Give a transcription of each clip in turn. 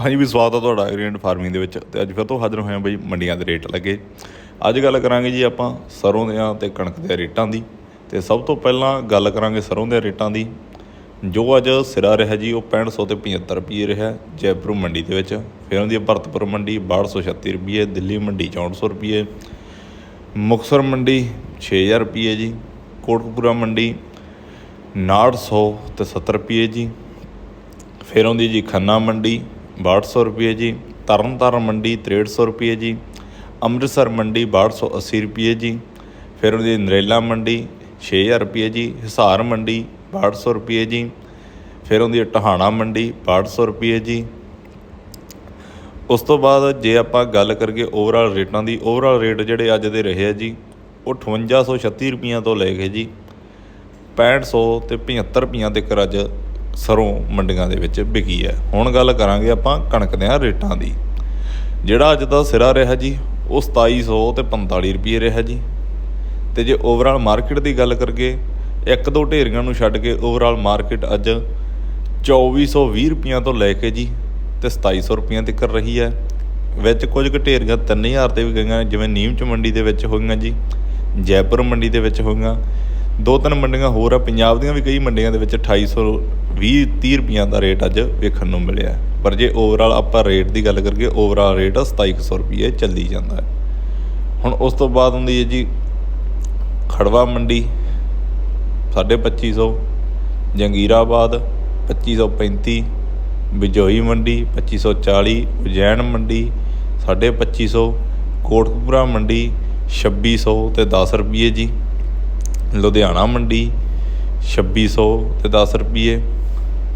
ਹਾਂਜੀ, ਵੀ ਸਵਾਗਤ ਆ ਤੁਹਾਡਾ ਐਗਰੀਐਂਟ ਫਾਰਮਿੰਗ ਦੇ ਵਿੱਚ। ਤੇ ਅੱਜ ਫਿਰ ਤੋਂ ਹਾਜ਼ਰ ਹੋਇਆ ਬਈ ਮੰਡੀਆਂ ਦੇ ਰੇਟ ਲੱਗੇ। ਅੱਜ ਗੱਲ ਕਰਾਂਗੇ ਜੀ ਆਪਾਂ ਸਰੋਂ ਦੇ ਤੇ ਕਣਕ ਦੇ ਰੇਟਾਂ ਦੀ। ਤੇ ਸਭ ਤੋਂ ਪਹਿਲਾਂ ਗੱਲ ਕਰਾਂਗੇ ਸਰੋਂ ਦੇ ਰੇਟਾਂ ਦੀ। ਜੋ ਅੱਜ ਸਿਰਾ ਰਿਹਾ ਜੀ, ਉਹ 6500 ਤੇ 75 ਰੁਪਏ ਰਿਹਾ ਜੈਪੁਰ ਮੰਡੀ ਦੇ ਵਿੱਚ। ਫਿਰ ਉਹਦੀ ਭਰਤਪੁਰ ਮੰਡੀ 6236 ਰੁਪਏ ਦਿੱਲੀ ਮੰਡੀ 6400 ਰੁਪਏ ਮੁਕਤਸਰ ਮੰਡੀ 6000 ਰੁਪਏ ਜੀ। ਕੋਟਕਪੂਰਾ ਮੰਡੀ 900 ਤੇ 70 ਰੁਪਏ ਜੀ। ਫਿਰ ਆਉਂਦੀ ਜੀ ਖੰਨਾ ਮੰਡੀ 6200 ਰੁਪਏ ਜੀ, ਤਰਨਤਾਰਨ ਮੰਡੀ 6300 ਰੁਪਏ ਜੀ, ਅੰਮ੍ਰਿਤਸਰ ਮੰਡੀ 6280 ਰੁਪਏ ਜੀ, ਫਿਰ ਉਹਦੀ ਨਰੇਲਾ ਮੰਡੀ 6000 ਰੁਪਏ ਜੀ, ਹਿਸਾਰ ਮੰਡੀ 6200 ਰੁਪਏ ਜੀ, ਫਿਰ ਉਹਦੀ ਟਹਾਣਾ ਮੰਡੀ 6200 ਰੁਪਏ ਜੀ। ਉਸ ਤੋਂ ਬਾਅਦ ਜੇ ਆਪਾਂ ਗੱਲ ਕਰੀਏ ਓਵਰਆਲ ਰੇਟਾਂ ਦੀ ਓਵਰਆਲ ਰੇਟ ਜਿਹੜੇ ਅੱਜ ਦੇ ਰਹੇ ਆ ਜੀ, ਉਹ 5836 ਰੁਪਈਆਂ ਤੋਂ ਲੈ ਕੇ ਜੀ 6500 ਤੇ 75 ਰੁਪਈਆਂ ਤੱਕ ਅੱਜ ਸਰੋਂ ਮੰਡੀਆਂ ਦੇ ਵਿੱਚ ਵਿਕੀ ਹੈ। ਹੁਣ ਗੱਲ ਕਰਾਂਗੇ ਆਪਾਂ ਕਣਕ ਦੇ ਰੇਟਾਂ ਦੀ। ਜਿਹੜਾ ਅੱਜ ਦਾ ਸਿਰਾ ਰਿਹਾ ਜੀ, ਉਹ 2700 ਤੇ 45 ਰੁਪਏ ਰਿਹਾ ਜੀ। ਤੇ ਜੇ ਓਵਰਆਲ ਮਾਰਕੀਟ ਦੀ ਗੱਲ ਕਰੀਏ, ਇੱਕ ਦੋ ਢੇਰੀਆਂ ਨੂੰ ਛੱਡ ਕੇ ਓਵਰਆਲ ਮਾਰਕੀਟ ਅੱਜ 2420 ਰੁਪਈਆਂ ਤੋਂ ਲੈ ਕੇ ਜੀ, ਤੇ 2700 ਰੁਪਈਆਂ ਤੱਕ ਰਹੀ ਹੈ। ਵਿੱਚ ਕੁਝ ਕੁ ਢੇਰੀਆਂ 3000 ਤੇ ਵੀ ਗਈਆਂ, ਜਿਵੇਂ ਨੀਮਚ ਮੰਡੀ ਦੇ ਵਿੱਚ ਹੋਈਆਂ ਜੀ, ਜੈਪੁਰ ਮੰਡੀ ਦੇ ਵਿੱਚ ਹੋਈਆਂ। ਦੋ ਤਿੰਨ ਮੰਡੀਆਂ ਹੋਰ ਆ, ਪੰਜਾਬ ਦੀਆਂ ਵੀ ਕਈ ਮੰਡੀਆਂ ਦੇ ਵਿੱਚ 2820 30 ਰੁਪਈਆਂ ਦਾ ਰੇਟ ਅੱਜ ਵੇਖਣ ਨੂੰ ਮਿਲਿਆ ਪਰ ਜੇ ਓਵਰਆਲ ਆਪਾਂ ਰੇਟ ਦੀ ਗੱਲ ਕਰੀਏ ਓਵਰਆਲ ਰੇਟ 2700 ਰੁਪਏ ਚੱਲੀ ਜਾਂਦਾ ਹੈ। ਹੁਣ ਉਸ ਤੋਂ ਬਾਅਦ ਹੁੰਦੀ ਹੈ ਜੀ ਖੜਵਾ ਮੰਡੀ 2550 ਜੰਗੀਰਾਬਾਦ 2535 ਬਿਜੋਈ ਮੰਡੀ 2540 ਉਜੈਨ ਮੰਡੀ 2550 ਕੋਟਕਪੂਰਾ ਮੰਡੀ 2600 ਤੇ 10 ਰੁਪਏ ਜੀ, ਲੁਧਿਆਣਾ ਮੰਡੀ 2600 ਤੇ 10 ਰੁਪਏ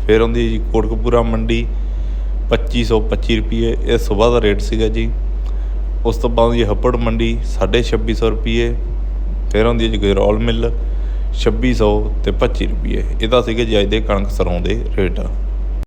ਫਿਰ ਆਉਂਦੀ ਜੀ ਕੋਟਕਪੂਰਾ ਮੰਡੀ 2525 ਰੁਪਏ ਇਹ ਸਵੇਰ ਦਾ ਰੇਟ ਸੀਗਾ ਜੀ। ਉਸ ਤੋਂ ਬਾਅਦ ਜੀ ਹੱਪੜ ਮੰਡੀ 2650 ਰੁਪਏ ਫਿਰ ਆਉਂਦੀ ਹੈ ਜੀ ਗਰੌਲ ਮਿੱਲ 2600 ਤੇ 25 ਰੁਪਏ ਇਹਦਾ ਸੀਗਾ ਜੀ ਅੱਜ ਦੇ ਕਣਕ ਸਰੋਂ ਦੇ ਰੇਟ।